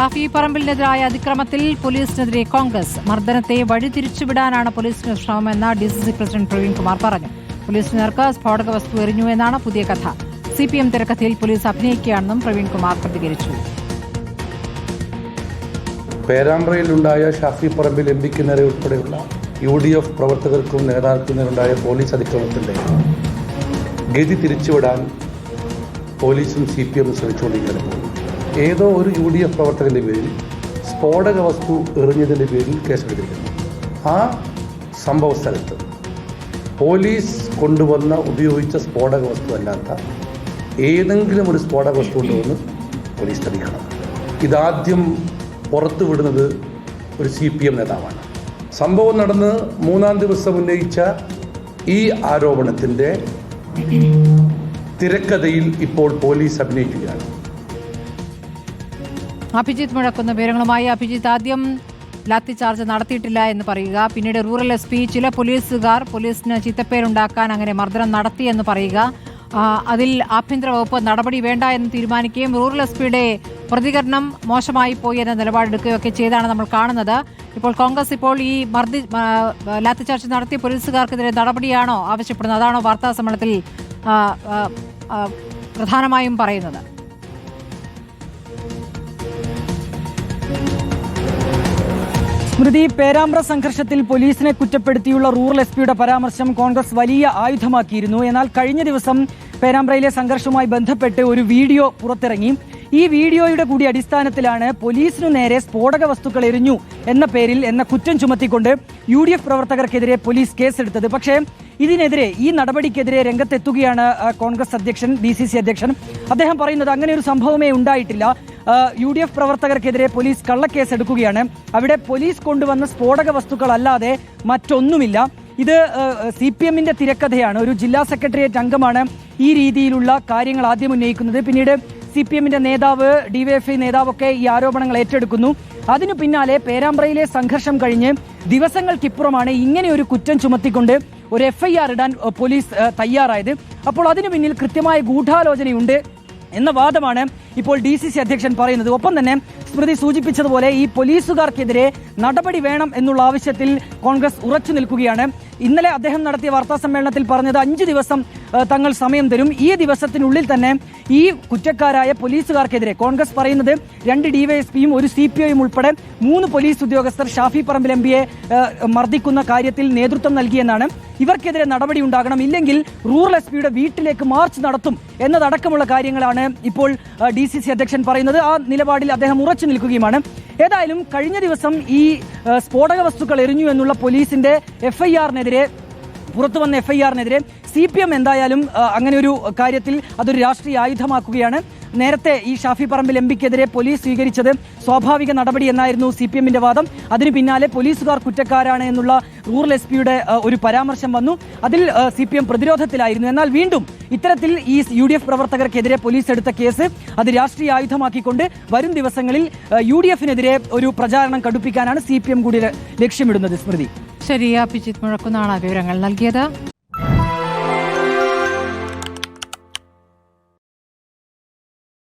ഷാഫി പറമ്പിലിനെതിരായ അതിക്രമത്തിൽ പോലീസിനെതിരെ കോൺഗ്രസ്. മർദ്ദനത്തെ വഴിതിരിച്ചുവിടാനാണ് പോലീസിന്റെ ശ്രമമെന്ന് D C C president Praveen Kumar പറഞ്ഞു. പോലീസിന് നേർക്ക് സ്ഫോടക വസ്തു എറിഞ്ഞു എന്നാണ് പുതിയ കഥ. സി പി എം തിരക്കഥയിൽ പോലീസ് അഭിനയിക്കുകയാണെന്നും പ്രവീൺ കുമാർ പ്രതികരിച്ചു. പേരാമ്പ്രയിലുണ്ടായ ഷാഫി പറമ്പിൽ എം പിക്ക് നേരെ ഉൾപ്പെടെയുള്ള യു ഡി എഫ് പ്രവർത്തകർക്കും നേതാക്കൾക്കും നേരുണ്ടായ പോലീസ് അതിക്രമത്തിന്റെ ഗതി തിരിച്ചുവിടാൻ പോലീസും സി പി എമ്മും ശ്രമിച്ചുകൊണ്ടിരിക്കുന്നത് ഏതോ ഒരു യു ഡി എഫ് പ്രവർത്തകന്റെ പേരിൽ സ്ഫോടക വസ്തു എറിഞ്ഞതിന്റെ പേരിൽ കേസെടുത്തിരിക്കുന്നു. ആ സംഭവ സ്ഥലത്ത് പോലീസ് കൊണ്ടുവന്ന ഉപയോഗിച്ച സ്ഫോടക വസ്തു അല്ലാത്ത ഏതെങ്കിലും ഒരു സ്ഫോടക വസ്തു കൊണ്ടുവന്ന് പോലീസ് തെളിയിക്കണം ഇതാദ്യം പുറത്തു വിടുന്നത് ഒരു സി പി എം നേതാവാണ്. സംഭവം നടന്ന് മൂന്നാം ദിവസം ഉന്നയിച്ച ഈ ആരോപണത്തിന്റെ തിരക്കഥയിൽ ഇപ്പോൾ പോലീസ് അഭിനയിക്കുകയാണ്. അഭിജിത്ത് മുഴക്കുന്ന വിവരങ്ങളുമായി അഭിജിത്ത് ആദ്യം ലാത്തി ചാർജ് നടത്തിയിട്ടില്ല എന്ന് പറയുക. പിന്നീട് റൂറൽ എസ് പി ചില പോലീസുകാർ പോലീസിന് ചിത്തപ്പേരുണ്ടാക്കാൻ അങ്ങനെ മർദ്ദനം നടത്തി എന്ന് പറയുക. അതിൽ ആഭ്യന്തര വകുപ്പ് നടപടി വേണ്ട എന്ന് തീരുമാനിക്കുകയും റൂറൽ എസ് പിയുടെ പ്രതികരണം മോശമായി പോയി എന്ന നിലപാടെടുക്കുകയൊക്കെ ചെയ്താണ് നമ്മൾ കാണുന്നത്. ഇപ്പോൾ കോൺഗ്രസ് ഇപ്പോൾ ഈ മർദ്ദി ലാത്തിച്ചാർജ് ലാത്തി ചാർജ് നടത്തിയ പോലീസുകാർക്കെതിരെ നടപടിയാണോ ആവശ്യപ്പെടുന്നത്? അതാണോ വാർത്താ സമ്മേളനത്തിൽ പ്രധാനമായും പറയുന്നത്? സ്മൃതി പേരാമ്പ്ര സംഘർഷത്തിൽ പോലീസിനെ കുറ്റപ്പെടുത്തിയുള്ള റൂറൽ എസ് പിയുടെ പരാമർശം കോൺഗ്രസ് വലിയ ആയുധമാക്കിയിരുന്നു. എന്നാൽ കഴിഞ്ഞ ദിവസം പേരാമ്പ്രയിലെ സംഘർഷവുമായി ബന്ധപ്പെട്ട് ഒരു വീഡിയോ പുറത്തിറങ്ങി. ഈ വീഡിയോയുടെ കൂടി അടിസ്ഥാനത്തിലാണ് പോലീസിനു നേരെ സ്ഫോടക വസ്തുക്കൾ എറിഞ്ഞു എന്ന പേരിൽ എന്ന കുറ്റം ചുമത്തിക്കൊണ്ട് യു ഡി എഫ് പ്രവർത്തകർക്കെതിരെ പോലീസ് കേസെടുത്തത്. പക്ഷേ ഇതിനെതിരെ ഈ നടപടിക്കെതിരെ രംഗത്തെത്തുകയാണ് കോൺഗ്രസ് അധ്യക്ഷൻ ഡി സി സി അധ്യക്ഷൻ. അദ്ദേഹം പറയുന്നത് അങ്ങനെ ഒരു സംഭവമേ ഉണ്ടായിട്ടില്ല. യു ഡി എഫ് പ്രവർത്തകർക്കെതിരെ പോലീസ് കള്ളക്കേസ് എടുക്കുകയാണ് അവിടെ പോലീസ് കൊണ്ടുവന്ന സ്ഫോടക വസ്തുക്കളല്ലാതെ മറ്റൊന്നുമില്ല. ഇത് സി പി എമ്മിന്റെ തിരക്കഥയാണ്. ഒരു ജില്ലാ സെക്രട്ടേറിയറ്റ് അംഗമാണ് ഈ രീതിയിലുള്ള കാര്യങ്ങൾ ആദ്യം ഉന്നയിക്കുന്നത്. പിന്നീട് സി പി എമ്മിന്റെ നേതാവ് ഡിവൈഎഫ്ഐ നേതാവൊക്കെ ഈ ആരോപണങ്ങൾ ഏറ്റെടുക്കുന്നു. അതിനു പിന്നാലെ പേരാമ്പ്രയിലെ സംഘർഷം കഴിഞ്ഞ് ദിവസങ്ങൾക്കിപ്പുറമാണ് ഇങ്ങനെ ഒരു കുറ്റം ചുമത്തിക്കൊണ്ട് ഒരു എഫ്ഐആർ ഇടാൻ പോലീസ് തയ്യാറായത്. അപ്പോൾ അതിനു പിന്നിൽ കൃത്യമായ ഗൂഢാലോചനയുണ്ട്. എന്ന വാദമാണ് ഇപ്പോൾ ഡി സി സി അധ്യക്ഷൻ പറയുന്നത്. ഒപ്പം തന്നെ സ്മൃതി സൂചിപ്പിച്ചതുപോലെ ഈ പോലീസുകാർക്കെതിരെ നടപടി വേണം എന്നുള്ള ആവശ്യത്തിൽ കോൺഗ്രസ് ഉറച്ചു നിൽക്കുകയാണ്. ഇന്നലെ അദ്ദേഹം നടത്തിയ വാർത്താ സമ്മേളനത്തിൽ പറഞ്ഞത് അഞ്ച് ദിവസം തങ്ങൾ സമയം തരും. ഈ ദിവസത്തിനുള്ളിൽ തന്നെ ഈ കുറ്റക്കാരായ പോലീസുകാർക്കെതിരെ കോൺഗ്രസ് പറയുന്നത് രണ്ട് ഡിവൈഎസ്പിയും ഒരു സി പി ഐയും ഉൾപ്പെടെ മൂന്ന് പോലീസ് ഉദ്യോഗസ്ഥർ ഷാഫി പറമ്പിൽ എം പിയെ മർദ്ദിക്കുന്ന കാര്യത്തിൽ നേതൃത്വം നൽകിയെന്നാണ്. ഇവർക്കെതിരെ നടപടി ഉണ്ടാകണം. ഇല്ലെങ്കിൽ റൂറൽ എസ് പിയുടെ വീട്ടിലേക്ക് മാർച്ച് നടത്തും എന്നതടക്കമുള്ള കാര്യങ്ങളാണ് ഇപ്പോൾ ഡി സി സി അധ്യക്ഷൻ പറയുന്നത്. ആ നിലപാടിൽ അദ്ദേഹം ഉറച്ചു നിൽക്കുകയുമാണ്. ഏതായാലും കഴിഞ്ഞ ദിവസം ഈ സ്ഫോടക വസ്തുക്കൾ എറിഞ്ഞു എന്നുള്ള പോലീസിന്റെ എഫ്ഐആറിനെതിരെ പുറത്തു വന്ന എഫ്ഐആറിനെതിരെ സി പി എം എന്തായാലും അങ്ങനെ ഒരു കാര്യത്തിൽ അതൊരു രാഷ്ട്രീയ ആയുധമാക്കുകയാണ്. നേരത്തെ ഈ ഷാഫി പറമ്പിൽ എം പിക്കെതിരെ പോലീസ് സ്വീകരിച്ചത് സ്വാഭാവിക നടപടി എന്നായിരുന്നു സി പി എമ്മിന്റെ വാദം. അതിന് പിന്നാലെ പോലീസുകാർ കുറ്റക്കാരാണ് എന്നുള്ള റൂറൽ എസ് പിയുടെ ഒരു പരാമർശം വന്നു. അതിൽ സി പി എം പ്രതിരോധത്തിലായിരുന്നു. എന്നാൽ വീണ്ടും ഇത്തരത്തിൽ ഈ യു ഡി എഫ് പ്രവർത്തകർക്കെതിരെ പോലീസ് എടുത്ത കേസ് അത് രാഷ്ട്രീയ ആയുധമാക്കിക്കൊണ്ട് വരും ദിവസങ്ങളിൽ യു ഡി എഫിനെതിരെ ഒരു പ്രചാരണം കടുപ്പിക്കാനാണ് സി പി എം കൂടി ലക്ഷ്യമിടുന്നത്. സ്മൃതി. ശരി അഭിജിത്ത് മുഴക്കുന്നാണ് വിവരങ്ങൾ നൽകിയത്.